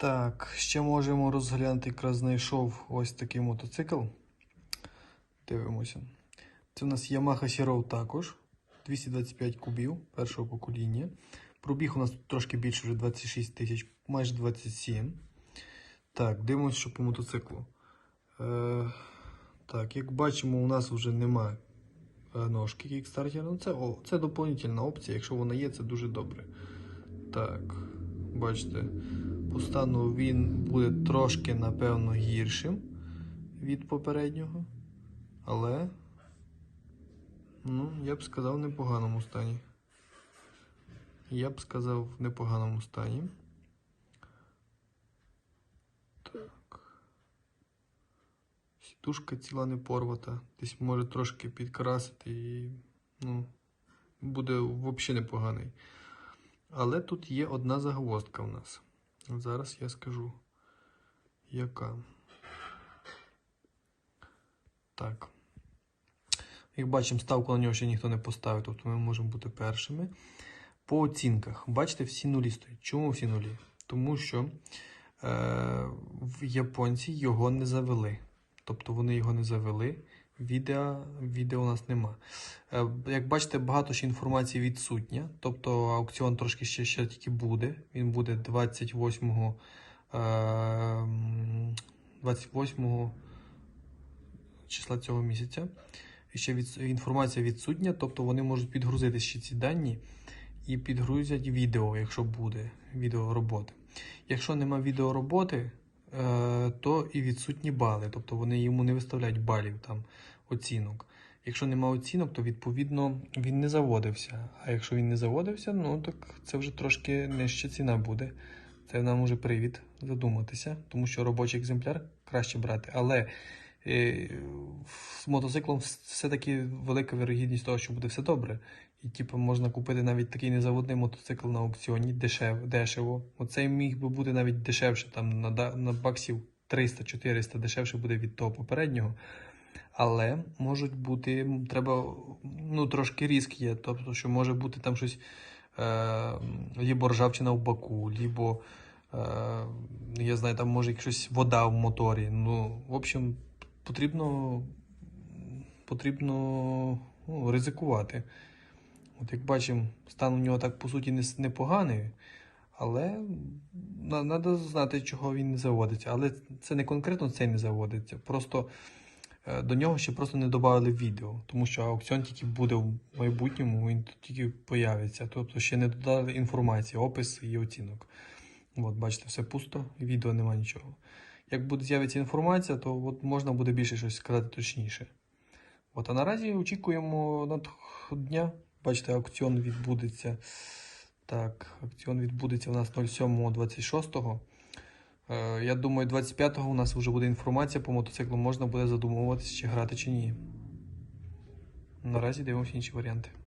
Так, ще можемо розглянути, якраз знайшов ось такий мотоцикл. Дивимося. Це у нас Yamaha Sierra також. 225 кубів першого покоління. Пробіг у нас трошки більше, вже 26 тисяч, майже 27. Так, дивимося, що по мотоциклу. Е, так, як бачимо, у нас вже немає е, ножки кікстартера. Ну, це, о, це доповнительна опція. Якщо вона є, це дуже добре. Так, бачите, по стану він буде трошки, напевно, гіршим від попереднього. Але, ну, я б сказав, в непоганому стані. Я б сказав, в непоганому стані. Так. Сітушка ціла не порвата. Десь може трошки підкрасити і ну, буде взагалі непоганий. Але тут є одна загвоздка в нас. Зараз я скажу, яка. Так. Як бачимо, ставку на нього ще ніхто не поставив, тобто ми можемо бути першими. По оцінках, бачите, всі нулі стоять. Чому всі нулі? Тому що е, в японці його не завели. Тобто вони його не завели. Відео, відео у нас нема. Е, як бачите, багато ще інформації відсутня. Тобто аукціон трошки ще, ще тільки буде. Він буде 28, е, 28 числа цього місяця. І ще від, інформація відсутня, тобто вони можуть підгрузити ще ці дані і підгрузять відео, якщо буде відео роботи. Якщо нема відео роботи, то і відсутні бали, тобто вони йому не виставляють балів там оцінок. Якщо нема оцінок, то відповідно він не заводився. А якщо він не заводився, ну так це вже трошки нижча ціна буде. Це нам уже привід задуматися, тому що робочий екземпляр краще брати. Але е, з мотоциклом все-таки велика вірогідність того, що буде все добре. І типу, можна купити навіть такий незаводний мотоцикл на аукціоні дешев, дешево. Оцей міг би бути навіть дешевше, там на, на баксів 300-400 дешевше буде від того попереднього. Але можуть бути, треба, ну, трошки різк є. Тобто, що може бути там щось е, лібо ржавчина в баку, лібо, е, я знаю, там може щось вода в моторі. Ну, в общем, потрібно, потрібно ну, ризикувати. От як бачимо, стан у нього так по суті не, непоганий, але треба знати, чого він не заводиться. Але це не конкретно цей не заводиться. Просто е, до нього ще просто не додали відео, тому що аукціон тільки буде в майбутньому, він тільки появиться. Тобто ще не додали інформації, опис і оцінок. От, бачите, все пусто, відео немає нічого. Як буде з'явиться інформація, то от можна буде більше щось сказати точніше. От, а наразі очікуємо на дня. Бачите, аукціон відбудеться. Так, аукціон відбудеться у нас 07.26. Е, я думаю, 25-го у нас вже буде інформація по мотоциклу. Можна буде задумуватися, чи грати, чи ні. Наразі дивимося інші варіанти.